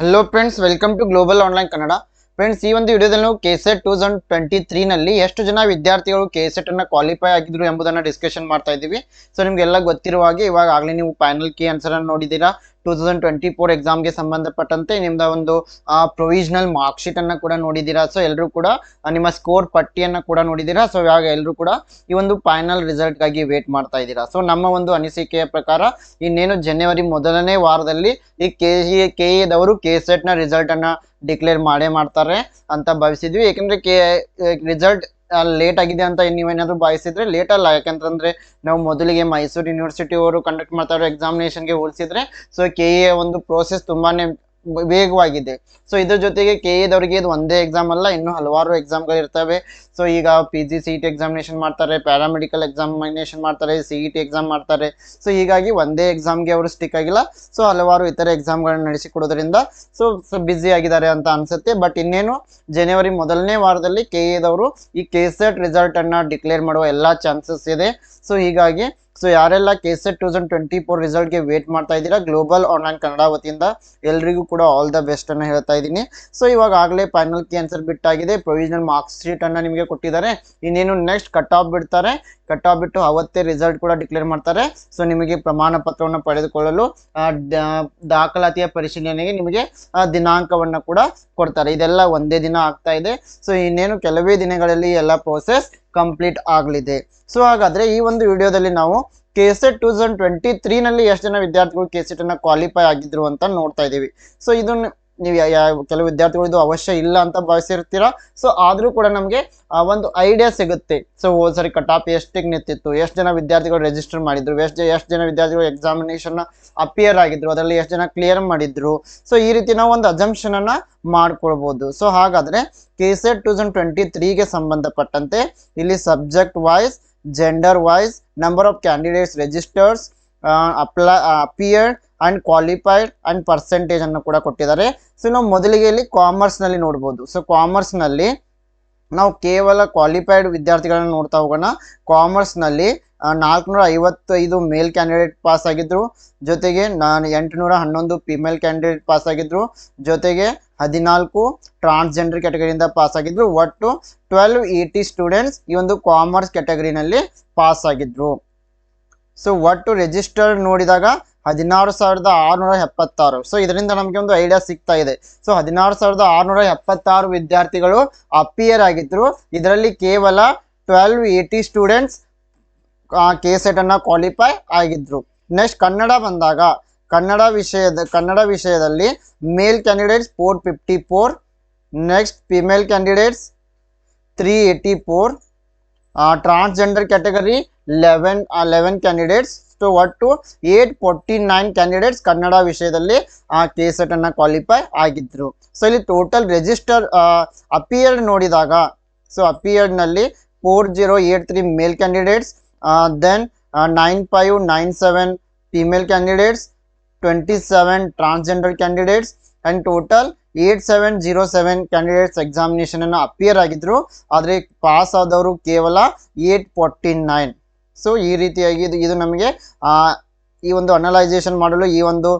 Hello friends welcome to global online Kannada friends ಈ ಒಂದು ವಿಡಿಯೋದಲ್ಲಿ ನಾವು K SET two thousand twenty ತ್ರೀನಲ್ಲಿ ಎಷ್ಟು ಜನ ವಿದ್ಯಾರ್ಥಿಗಳು ಕೆ ಎಟ್ ಅನ್ನ ಕ್ವಾಲಿಫೈ ಆಗಿದ್ರು ಎಂಬುದನ್ನು ಡಿಸ್ಕಷನ್ ಮಾಡ್ತಾ ಇದ್ದೀವಿ. ಸೊ ನಿಮಗೆಲ್ಲ ಗೊತ್ತಿರುವ ಹಾಗೆ ಇವಾಗ ಆಗಲೇ ನೀವು ಫೈನಲ್ ಕಿ ಆನ್ಸರ್ ಅನ್ನು ನೋಡಿದ್ದೀರಾ. ಟೂ ತೌಸಂಡ್ ಟ್ವೆಂಟಿ ಫೋರ್ ಎಕ್ಸಾಮ್ಗೆ ಸಂಬಂಧಪಟ್ಟಂತೆ ನಿಮ್ದ ಒಂದು ಪ್ರೊವಿಷನಲ್ ಮಾರ್ಕ್ ಶೀಟ್ ಅನ್ನ ಕೂಡ ನೋಡಿದ್ದೀರಾ? ಸೊ ಎಲ್ಲರೂ ಕೂಡ ನಿಮ್ಮ ಸ್ಕೋರ್ ಪಟ್ಟಿಯನ್ನ ಕೂಡ ನೋಡಿದ್ದೀರಾ? ಸೊ ಇವಾಗ ಎಲ್ಲರೂ ಕೂಡ ಈ ಒಂದು ಫೈನಲ್ ರಿಸಲ್ಟ್ಗಾಗಿ ವೇಟ್ ಮಾಡ್ತಾ ಇದ್ದೀರಾ? ಸೊ ನಮ್ಮ ಒಂದು ಅನಿಸಿಕೆಯ ಪ್ರಕಾರ ಇನ್ನೇನು ಜನವರಿ ಮೊದಲನೇ ವಾರದಲ್ಲಿ ಈ ಕೆ ಕೆ ಎದವರು ಕೆ ಸೆಟ್ನ ರಿಸಲ್ಟ್ ಅನ್ನ ಡಿಕ್ಲೇರ್ ಮಾಡೇ ಮಾಡ್ತಾರೆ ಅಂತ ಭಾವಿಸಿದ್ವಿ. ಏಕೆಂದರೆ ಕೆ ರಿಸಲ್ಟ್ ಲೇಟ್ ಆಗಿದೆ ಅಂತ ನೀವೇನಾದರೂ ಭಾವಿಸಿದ್ರೆ ಲೇಟ್ ಅಲ್ಲ. ಯಾಕಂತಂದ್ರೆ ನಾವು ಮೊದಲಿಗೆ ಮೈಸೂರು ಯೂನಿವರ್ಸಿಟಿ ಅವರು ಕಂಡಕ್ಟ್ ಮಾಡ್ತಾ ಇರೋ ಎಕ್ಸಾಮಿನೇಷನ್ಗೆ ಹೋಲಿಸಿದ್ರೆ ಸೊ ಕೆ ಎ ಒಂದು ಪ್ರೋಸೆಸ್ ತುಂಬಾನೇ ವ- ವೇಗವಾಗಿದೆ. ಸೊ ಇದ್ರ ಜೊತೆಗೆ ಕೆ ಎದವರಿಗೆ ಇದು ಒಂದೇ ಎಕ್ಸಾಮ್ ಅಲ್ಲ, ಇನ್ನು ಹಲವಾರು ಎಕ್ಸಾಮ್ಗಳು ಇರ್ತವೆ. ಸೊ ಈಗ P G C T examination ಮಾಡ್ತಾರೆ ಪ್ಯಾರಾಮೆಡಿಕಲ್ ಎಕ್ಸಾಮಿನೇಷನ್ ಮಾಡ್ತಾರೆ ಸಿ ಇ ಟಿ ಎಕ್ಸಾಮ್ ಮಾಡ್ತಾರೆ. ಸೊ ಹೀಗಾಗಿ ಒಂದೇ ಎಕ್ಸಾಮ್ಗೆ ಅವರು ಸ್ಟಿಕ್ ಆಗಿಲ್ಲ. ಸೊ ಹಲವಾರು ಇತರ ಎಕ್ಸಾಮ್ಗಳನ್ನ ನಡೆಸಿಕೊಡೋದ್ರಿಂದ ಸೊ ಬ್ಯುಸಿ ಆಗಿದ್ದಾರೆ ಅಂತ ಅನ್ಸುತ್ತೆ. ಬಟ್ ಇನ್ನೇನು ಜನವರಿ ಮೊದಲನೇ ವಾರದಲ್ಲಿ ಕೆ ಎದವರು ಈ ಕೆ ಸೆಟ್ ರಿಸಲ್ಟ್ ಅನ್ನ ಡಿಕ್ಲೇರ್ ಮಾಡುವ ಎಲ್ಲಾ ಚಾನ್ಸಸ್ ಇದೆ. ಸೊ ಹೀಗಾಗಿ ಸೊ ಯಾರೆಲ್ಲ K SET two thousand twenty four ರಿಸಲ್ಟ್ಗೆ wait ಮಾಡ್ತಾ ಇದ್ದೀರಾ ಗ್ಲೋಬಲ್ ಆನ್ಲೈನ್ ಕನ್ನಡ ವತಿಯಿಂದ ಎಲ್ರಿಗೂ ಕೂಡ ಆಲ್ ದ ಬೆಸ್ಟ್ ಅನ್ನ ಹೇಳ್ತಾ ಇದ್ದೀನಿ. ಸೊ ಇವಾಗ ಆಗಲೇ ಫೈನಲ್ ಕಿ ಆನ್ಸರ್ ಬಿಟ್ಟಾಗಿದೆ. ಪ್ರೊವಿಷನಲ್ ಮಾರ್ಕ್ಸ್ ಶೀಟ್ ಅನ್ನ ನಿಮಗೆ ಕೊಟ್ಟಿದ್ದಾರೆ. ಇನ್ನೇನು ನೆಕ್ಸ್ಟ್ ಕಟ್ ಆಫ್ ಬಿಡ್ತಾರೆ. ಕಟ್ ಆಫ್ ಬಿಟ್ಟು ಅವತ್ತೇ ರಿಸಲ್ಟ್ ಕೂಡ ಡಿಕ್ಲೇರ್ ಮಾಡ್ತಾರೆ. ಸೊ ನಿಮಗೆ ಪ್ರಮಾಣ ಪತ್ರವನ್ನು ಪಡೆದುಕೊಳ್ಳಲು ದಾಖಲಾತಿಯ ಪರಿಶೀಲನೆಗೆ ನಿಮಗೆ ದಿನಾಂಕವನ್ನ ಕೂಡ ಕೊಡ್ತಾರೆ. ಇದೆಲ್ಲ ಒಂದೇ ದಿನ ಆಗ್ತಾ ಇದೆ. ಸೊ ಇನ್ನೇನು ಕೆಲವೇ ದಿನಗಳಲ್ಲಿ ಎಲ್ಲ ಪ್ರೋಸೆಸ್ ಕಂಪ್ಲೀಟ್ ಆಗಲಿದೆ. ಸೊ ಹಾಗಾದರೆ ಈ ಒಂದು ವಿಡಿಯೋದಲ್ಲಿ ನಾವು K SET two thousand twenty ತ್ರೀನಲ್ಲಿ ಎಷ್ಟು ಜನ ವಿದ್ಯಾರ್ಥಿಗಳು ಕೆ ಸೆಟ್ ಅನ್ನ ಕ್ವಾಲಿಫೈ ಆಗಿದ್ರು ಅಂತ ನೋಡ್ತಾ ಇದ್ದೀವಿ. ಸೊ ಇದನ್ನ ನೀವು ಕೆಲವು ವಿದ್ಯಾರ್ಥಿಗಳು ಇದು ಅವಶ್ಯ ಇಲ್ಲ ಅಂತ ಭಾವಿಸಿರ್ತೀರಾ? ಸೊ ಆದರೂ ಕೂಡ ನಮಗೆ ಒಂದು ಐಡಿಯಾ ಸಿಗುತ್ತೆ. ಸೊ ಹೋದ್ ಸರಿ ಕಟಾಪ್ ಎಷ್ಟಿಗೆ ನಿಂತಿತ್ತು? ಎಷ್ಟು ಜನ ವಿದ್ಯಾರ್ಥಿಗಳು ರಿಜಿಸ್ಟರ್ ಮಾಡಿದ್ರು? ಎಷ್ಟು ಎಷ್ಟು ಜನ ವಿದ್ಯಾರ್ಥಿಗಳು ಎಕ್ಸಾಮಿನೇಷನ್ ಅಪಿಯರ್ ಆಗಿದ್ರು? ಅದರಲ್ಲಿ ಎಷ್ಟು ಜನ ಕ್ಲಿಯರ್ ಮಾಡಿದ್ರು? ಸೊ ಈ ರೀತಿ ನಾವು ಒಂದು ಅಜಂಪ್ಷನ್ ಅನ್ನ ಮಾಡ್ಕೊಳ್ಬಹುದು ಸೊ ಹಾಗಾದ್ರೆ K SET two thousand twenty ತ್ರೀಗೆ ಸಂಬಂಧಪಟ್ಟಂತೆ ಇಲ್ಲಿ subject wise gender wise number of candidates registers apply appeared and qualified and percentage ಅನ್ನು ಕೂಡ ಕೊಟ್ಟಿದ್ದಾರೆ. ಸೊ ನಾವು ಮೊದಲಿಗೆ ಇಲ್ಲಿ ಕಾಮರ್ಸ್ನಲ್ಲಿ ನೋಡ್ಬೋದು. ಸೊ ಕಾಮರ್ಸ್ನಲ್ಲಿ ನಾವು ಕೇವಲ ಕ್ವಾಲಿಫೈಡ್ ವಿದ್ಯಾರ್ಥಿಗಳನ್ನ ನೋಡ್ತಾ ಹೋಗೋಣ. ಕಾಮರ್ಸ್ನಲ್ಲಿ ನಾಲ್ಕುನೂರ ಐವತ್ತೈದು ಮೇಲ್ ಕ್ಯಾಂಡಿಡೇಟ್ ಪಾಸ್ ಆಗಿದ್ರು. ಜೊತೆಗೆ ನಾನು ಎಂಟುನೂರ ಹನ್ನೊಂದು ಫಿಮೇಲ್ ಕ್ಯಾಂಡಿಡೇಟ್ ಪಾಸ್ ಆಗಿದ್ರು. ಜೊತೆಗೆ ಹದಿನಾಲ್ಕು ಟ್ರಾನ್ಸ್ಜೆಂಡರ್ ಕ್ಯಾಟಗರಿಯಿಂದ ಪಾಸ್ ಆಗಿದ್ರು. ಒಟ್ಟು ಟ್ವೆಲ್ವ್ ಏಯ್ಟಿ ಸ್ಟೂಡೆಂಟ್ಸ್ ಈ ಒಂದು ಕಾಮರ್ಸ್ ಕ್ಯಾಟಗರಿನಲ್ಲಿ ಪಾಸ್ ಆಗಿದ್ರು. ಸೊ ಒಟ್ಟು ರಿಜಿಸ್ಟರ್ಡ್ ನೋಡಿದಾಗ ಹದಿನಾರು ಸಾವಿರದ ಆರುನೂರ ಎಪ್ಪತ್ತಾರು. ಸೊ ಇದರಿಂದ ನಮಗೆ ಒಂದು ಐಡಿಯಾ ಸಿಗ್ತಾ ಇದೆ. ಸೊ ಹದಿನಾರು ಸಾವಿರದ ಆರುನೂರ ಎಪ್ಪತ್ತಾರು ವಿದ್ಯಾರ್ಥಿಗಳು ಅಪಿಯರ್ ಆಗಿದ್ರು. ಇದರಲ್ಲಿ ಕೇವಲ twelve eighty students K SET ಅನ್ನ ಕ್ವಾಲಿಫೈ ಆಗಿದ್ರು. ನೆಕ್ಸ್ಟ್ ಕನ್ನಡ ಬಂದಾಗ, ಕನ್ನಡ ವಿಷಯದ, ಕನ್ನಡ ವಿಷಯದಲ್ಲಿ male candidates four fifty four next female candidates three eighty four transgender category eleven eleven candidates so ಒಟ್ಟು eight forty nine candidates Kannada ವಿಷಯದಲ್ಲಿ, ಆ ಕೆ ಸೆಟ್ ಅನ್ನ qualify ಆಗಿದ್ರು. ಸೊ ಇಲ್ಲಿ ಟೋಟಲ್ ರಿಜಿಸ್ಟರ್ ಅಪಿಯರ್ಡ್ ನೋಡಿದಾಗ so ಅಪಿಯರ್ಡ್ನಲ್ಲಿ four zero eight three male candidates then nine five nine seven female candidates twenty seven transgender candidates and total eight seven zero seven candidates examination ಅನ್ನು appear ಆಗಿದ್ರು. ಆದರೆ pass ಆದವರು ಕೇವಲ eight forty nine so ಈ ರೀತಿಯಾಗಿ ಇದು ಇದು ನಮಗೆ ಈ ಒಂದು ಅನಲೈಸೇಷನ್ ಮಾಡಲು ಈ ಒಂದು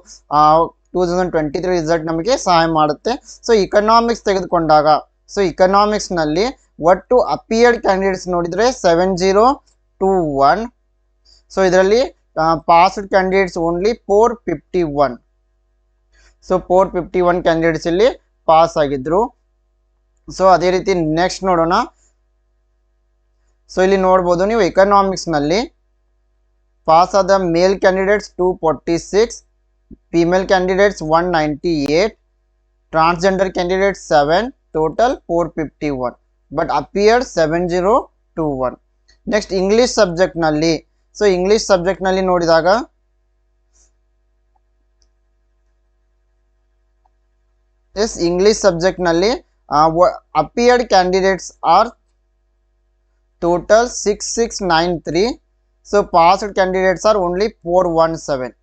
two thousand twenty three result ನಮಗೆ ಸಹಾಯ ಮಾಡುತ್ತೆ. ಸೊ ಇಕನಾಮಿಕ್ಸ್ ತೆಗೆದುಕೊಂಡಾಗ ಸೊ ಇಕನಾಮಿಕ್ಸ್ನಲ್ಲಿ ಒಟ್ಟು ಅಪಿಯರ್ಡ್ ಕ್ಯಾಂಡಿಡೇಟ್ಸ್ ನೋಡಿದರೆ seven zero two one so ಇದರಲ್ಲಿ passed candidates only four fifty one so four fifty one candidates ಇಲ್ಲಿ ಪಾಸ್ ಆಗಿದ್ರು. ಸೊ ಅದೇ ರೀತಿ ನೆಕ್ಸ್ಟ್ ನೋಡೋಣ. ಸೊ ಇಲ್ಲಿ ನೋಡ್ಬೋದು ನೀವು ಎಕನಾಮಿಕ್ಸ್ನಲ್ಲಿ ಪಾಸ್ ಆದ male candidates two forty six female candidates one ninety eight transgender candidates seven total four fifty one but appeared seven zero two one next English ಸಬ್ಜೆಕ್ಟ್ನಲ್ಲಿ so English ಸಬ್ಜೆಕ್ಟ್ನಲ್ಲಿ ನೋಡಿದಾಗ yes English ಸಬ್ಜೆಕ್ಟ್ನಲ್ಲಿ appeared candidates are total six six nine three so passed candidates are only four one seven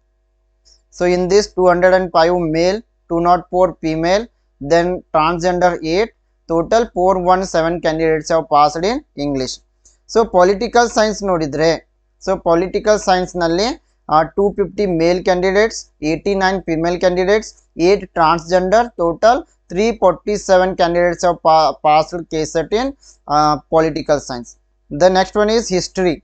so in this two hundred and five male two nought four female then transgender eight total four one seven candidates have passed in English so political science ನೋಡಿದರೆ so political ಸೈನ್ಸ್ನಲ್ಲಿ two fifty male candidates eighty nine female candidates eight transgender total three forty seven candidates of passed KSET in political science the next one is history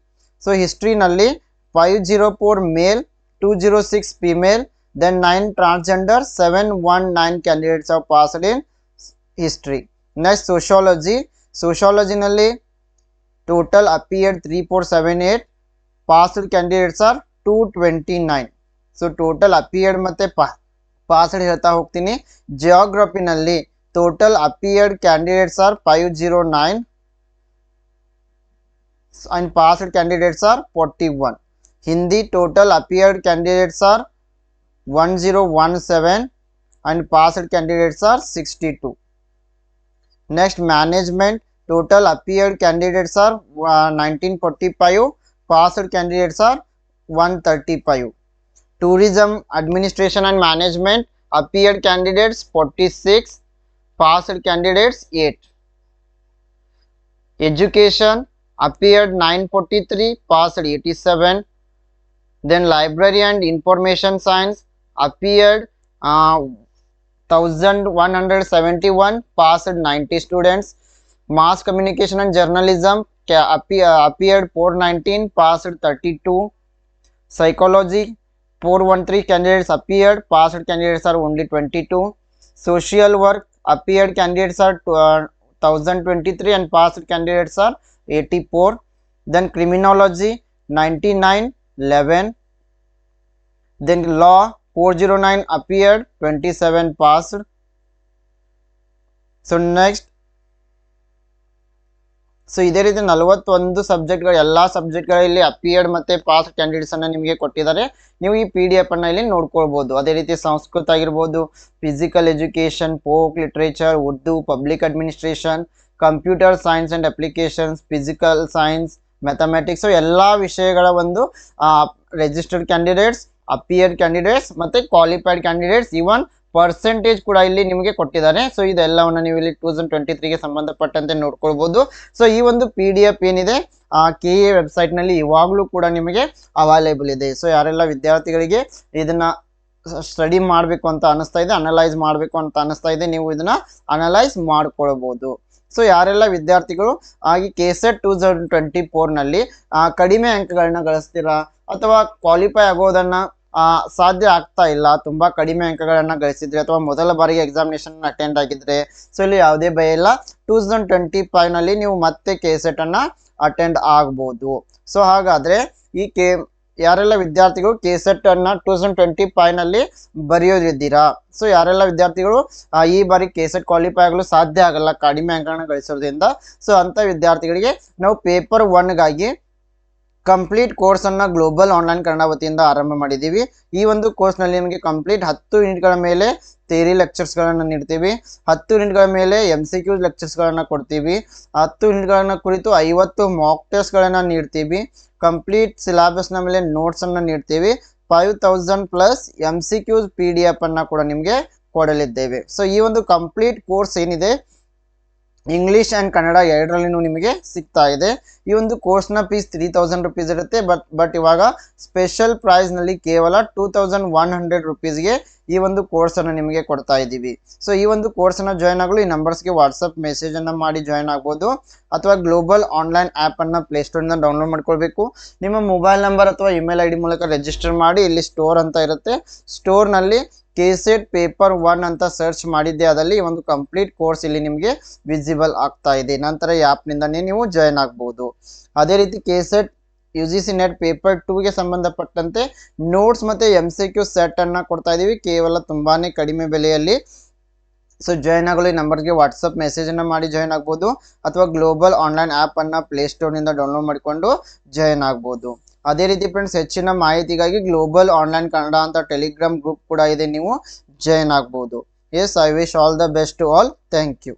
so ಹಿಸ್ಟ್ರಿನಲ್ಲಿ five zero four male two zero six female then nine transgender seven one nine candidates of passed in history next sociology ಸೋಷಿಯಾಲಜಿನಲ್ಲಿ total appeared three four seven eight passed candidates are two twenty nine so total appeared ಮತ್ತು ಪಾ passed ಹೇಳ್ತಾ ಹೋಗ್ತೀನಿ ಜಿಯೋಗ್ರಫಿನಲ್ಲಿ total appeared candidates are five zero nine and passed candidates are 41 hindi total appeared candidates are 1017 and passed candidates are 62 next management total appeared candidates are uh, 1945 passed candidates are 135 tourism administration and management appeared candidates 46 passed candidates 8 education appeared 943 passed 87 then library and information science appeared uh, 1171 passed 90 students. Mass communication and journalism appeared 419 passed 32 psychology 413 candidates appeared passed candidates are only 22 social work appeared candidates are uh, 1023 and passed candidates are 84 then criminology 99 11 then law 409 appeared 27 passed. So, next. So ಇದೇ ರೀತಿ ನಲವತ್ತೊಂದು ಸಬ್ಜೆಕ್ಟ್ಗಳು ಎಲ್ಲ ಸಬ್ಜೆಕ್ಟ್ಗಳಲ್ಲಿ appeared ಮತ್ತು pass candidates ಅನ್ನ ನಿಮಗೆ ಕೊಟ್ಟಿದ್ದಾರೆ. ನೀವು ಈ ಪಿ ಡಿ ಎಫ್ ಅನ್ನು ಇಲ್ಲಿ ನೋಡ್ಕೊಳ್ಬೋದು. ಅದೇ ರೀತಿ ಸಂಸ್ಕೃತ ಆಗಿರ್ಬೋದು physical education folk literature Urdu public administration computer science and applications, physical science mathematics ಎಲ್ಲ ವಿಷಯಗಳ ಒಂದು ರಿಜಿಸ್ಟರ್ಡ್ ಕ್ಯಾಂಡಿಡೇಟ್ಸ್ ಅಪಿಯರ್ ಕ್ಯಾಂಡಿಡೇಟ್ಸ್ ಮತ್ತು ಕ್ವಾಲಿಫೈಡ್ ಕ್ಯಾಂಡಿಡೇಟ್ಸ್ ಇವನ್ ಪರ್ಸೆಂಟೇಜ್ ಕೂಡ ಇಲ್ಲಿ ನಿಮಗೆ ಕೊಟ್ಟಿದ್ದಾರೆ. ಸೊ ಇದೆಲ್ಲವನ್ನು ನೀವು ಇಲ್ಲಿ ಟೂ ತೌಸಂಡ್ ಟ್ವೆಂಟಿ ತ್ರೀಗೆ ಸಂಬಂಧಪಟ್ಟಂತೆ ನೋಡ್ಕೊಳ್ಬೋದು. ಸೊ ಈ ಒಂದು ಪಿ ಡಿ ಎಫ್ ಏನಿದೆ ಕೆ ಎ ವೆಬ್ಸೈಟ್ನಲ್ಲಿ ಇವಾಗಲೂ ಕೂಡ ನಿಮಗೆ ಅವೈಲೇಬಲ್ ಇದೆ. ಸೊ ಯಾರೆಲ್ಲ ವಿದ್ಯಾರ್ಥಿಗಳಿಗೆ ಇದನ್ನು ಸ್ಟಡಿ ಮಾಡಬೇಕು ಅಂತ ಅನಿಸ್ತಾ ಇದೆ ಅನಲೈಸ್ ಮಾಡಬೇಕು ಅಂತ ಅನಿಸ್ತಾ ಇದೆ, ನೀವು ಇದನ್ನು ಅನಲೈಸ್ ಮಾಡ್ಕೊಳ್ಬೋದು. ಸೊ ಯಾರೆಲ್ಲ ವಿದ್ಯಾರ್ಥಿಗಳು ಆಗಿ K SET two thousand twenty ಫೋರ್ನಲ್ಲಿ ಕಡಿಮೆ ಅಂಕಗಳನ್ನ ಗಳಿಸ್ತೀರಾ ಅಥವಾ ಕ್ವಾಲಿಫೈ ಆಗೋದನ್ನ ಸಾಧ್ಯ ಆಗ್ತಾ ಇಲ್ಲ, ತುಂಬಾ ಕಡಿಮೆ ಅಂಕಗಳನ್ನ ಗಳಿಸಿದ್ರೆ ಅಥವಾ ಮೊದಲ ಬಾರಿಗೆ ಎಕ್ಸಾಮಿನೇಷನ್ ಅಟೆಂಡ್ ಆಗಿದ್ರೆ ಸೊ ಇಲ್ಲಿ ಯಾವುದೇ ಭಯ ಇಲ್ಲ. ಟೂ ತೌಸಂಡ್ ಟ್ವೆಂಟಿ ಫೈವ್ನಲ್ಲಿ ನೀವು ಮತ್ತೆ ಕೆ ಸೆಟ್ ಅನ್ನ ಅಟೆಂಡ್ ಆಗ್ಬೋದು. ಸೊ ಹಾಗಾದ್ರೆ ಈ ಕೆ ಯಾರೆಲ್ಲ ವಿದ್ಯಾರ್ಥಿಗಳು ಕೆ ಸೆಟ್ ಅನ್ನ ಟೂ ತೌಸಂಡ್ ಟ್ವೆಂಟಿ ಫೈವ್ನಲ್ಲಿ ಬರೆಯೋದಿದ್ದೀರಾ? ಸೊ ಯಾರೆಲ್ಲ ವಿದ್ಯಾರ್ಥಿಗಳು ಈ ಬಾರಿ ಕೆ ಸೆಟ್ ಕ್ವಾಲಿಫೈ ಆಗಲು ಸಾಧ್ಯ ಆಗಲ್ಲ, ಕಡಿಮೆ ಅಂಕಗಳನ್ನ ಗಳಿಸೋದ್ರಿಂದ. ಸೊ ಅಂತ ವಿದ್ಯಾರ್ಥಿಗಳಿಗೆ ನಾವು ಪೇಪರ್ ಒನ್ಗಾಗಿ ಕಂಪ್ಲೀಟ್ ಕೋರ್ಸನ್ನು ಗ್ಲೋಬಲ್ ಆನ್ಲೈನ್ ಕನ್ನಡ ವತಿಯಿಂದ ಆರಂಭ ಮಾಡಿದ್ದೀವಿ. ಈ ಒಂದು ಕೋರ್ಸ್ನಲ್ಲಿ ನಿಮಗೆ ಕಂಪ್ಲೀಟ್ ಹತ್ತು ಯೂನಿಟ್ಗಳ ಮೇಲೆ ಥೇರಿ ಲೆಕ್ಚರ್ಸ್ಗಳನ್ನು ನೀಡ್ತೀವಿ. ಹತ್ತು ಯೂನಿಟ್ಗಳ ಮೇಲೆ ಎಂ ಸಿ ಕ್ಯೂ ಲೆಕ್ಚರ್ಸ್ಗಳನ್ನು ಕೊಡ್ತೀವಿ. ಹತ್ತು ಯೂನಿಟ್ಗಳನ್ನ ಕುರಿತು ಐವತ್ತು ಮಾಕ್ ಟೆಸ್ಟ್ಗಳನ್ನು ನೀಡ್ತೀವಿ. ಕಂಪ್ಲೀಟ್ ಸಿಲಾಬಸ್ನ ಮೇಲೆ ನೋಟ್ಸನ್ನು ನೀಡ್ತೀವಿ. Five thousand plus M C Qs P D F ಕೂಡ ನಿಮಗೆ ಕೊಡಲಿದ್ದೇವೆ. ಸೊ ಈ ಒಂದು ಕಂಪ್ಲೀಟ್ ಕೋರ್ಸ್ ಏನಿದೆ ಇಂಗ್ಲಿಷ್ ಆ್ಯಂಡ್ ಕನ್ನಡ ಎರಡರಲ್ಲಿನೂ ನಿಮಗೆ ಸಿಗ್ತಾ ಇದೆ. ಈ ಒಂದು ಕೋರ್ಸ್ನ ಫೀಸ್ ತ್ರೀ ತೌಸಂಡ್ ರುಪೀಸ್ ಇರುತ್ತೆ. ಬಟ್ ಬಟ್ ಇವಾಗ ಸ್ಪೆಷಲ್ ಪ್ರೈಸ್ನಲ್ಲಿ ಕೇವಲ ಟೂ ತೌಸಂಡ್ ಒನ್ ಹಂಡ್ರೆಡ್ ರುಪೀಸ್ಗೆ ಈ ಒಂದು ಕೋರ್ಸನ್ನು ನಿಮಗೆ ಕೊಡ್ತಾ ಇದ್ದೀವಿ. ಸೊ ಈ ಒಂದು ಕೋರ್ಸನ್ನು ಜಾಯ್ನ್ ಆಗಲು ಈ ನಂಬರ್ಸ್ಗೆ ವಾಟ್ಸಪ್ ಮೆಸೇಜನ್ನು ಮಾಡಿ ಜಾಯ್ನ್ ಆಗ್ಬೋದು. ಅಥವಾ ಗ್ಲೋಬಲ್ ಆನ್ಲೈನ್ ಆ್ಯಪನ್ನು ಪ್ಲೇಸ್ಟೋರಿಂದ ಡೌನ್ಲೋಡ್ ಮಾಡ್ಕೊಳ್ಬೇಕು. ನಿಮ್ಮ ಮೊಬೈಲ್ ನಂಬರ್ ಅಥವಾ ಇಮೇಲ್ ಐ ಮೂಲಕ ರಿಜಿಸ್ಟರ್ ಮಾಡಿ ಇಲ್ಲಿ ಸ್ಟೋರ್ ಅಂತ ಇರುತ್ತೆ. ಸ್ಟೋರ್ನಲ್ಲಿ ಕೆಸೆಟ್ ಪೇಪರ್ ಒನ್ ಅಂತ ಸರ್ಚ್ ಮಾಡಿದ್ದೆ, ಅದರಲ್ಲಿ ಒಂದು ಕಂಪ್ಲೀಟ್ ಕೋರ್ಸ್ ಇಲ್ಲಿ ನಿಮಗೆ ವಿಸಿಬಲ್ ಆಗ್ತಾ ಇದೆ. ನಂತರ ಈ ಆ್ಯಪ್ನಿಂದನೇ ನೀವು ಜಾಯ್ನ್ ಆಗ್ಬೋದು. ಅದೇ ರೀತಿ KSET U G C NET paper ಟೂಗೆ ಸಂಬಂಧಪಟ್ಟಂತೆ ನೋಟ್ಸ್ ಮತ್ತು ಎಂ ಸಿ ಕ್ಯೂ ಸೆಟ್ಟನ್ನು ಕೊಡ್ತಾ ಇದ್ದೀವಿ ಕೇವಲ ತುಂಬಾ ಕಡಿಮೆ ಬೆಲೆಯಲ್ಲಿ. ಸೊ ಜಾಯ್ನ್ ಆಗಲು ಈ ನಂಬರ್ಗೆ ವಾಟ್ಸಪ್ ಮೆಸೇಜನ್ನು ಮಾಡಿ ಜಾಯ್ನ್ ಆಗ್ಬೋದು. ಅಥವಾ ಗ್ಲೋಬಲ್ ಆನ್ಲೈನ್ ಆ್ಯಪನ್ನು ಪ್ಲೇಸ್ಟೋರ್ನಿಂದ ಡೌನ್ಲೋಡ್ ಮಾಡಿಕೊಂಡು ಜಾಯ್ನ್ ಆಗ್ಬೋದು. ಅದೇ ರೀತಿ ಫ್ರೆಂಡ್ಸ್ ಹೆಚ್ಚಿನ ಮಾಹಿತಿಗಾಗಿ ಗ್ಲೋಬಲ್ ಆನ್ಲೈನ್ ಕನ್ನಡ ಅಂತ ಟೆಲಿಗ್ರಾಮ್ ಗ್ರೂಪ್ ಕೂಡ ಇದೆ, ನೀವು ಜಾಯ್ನ್ ಆಗ್ಬೋದು. Yes I wish all the best to all thank you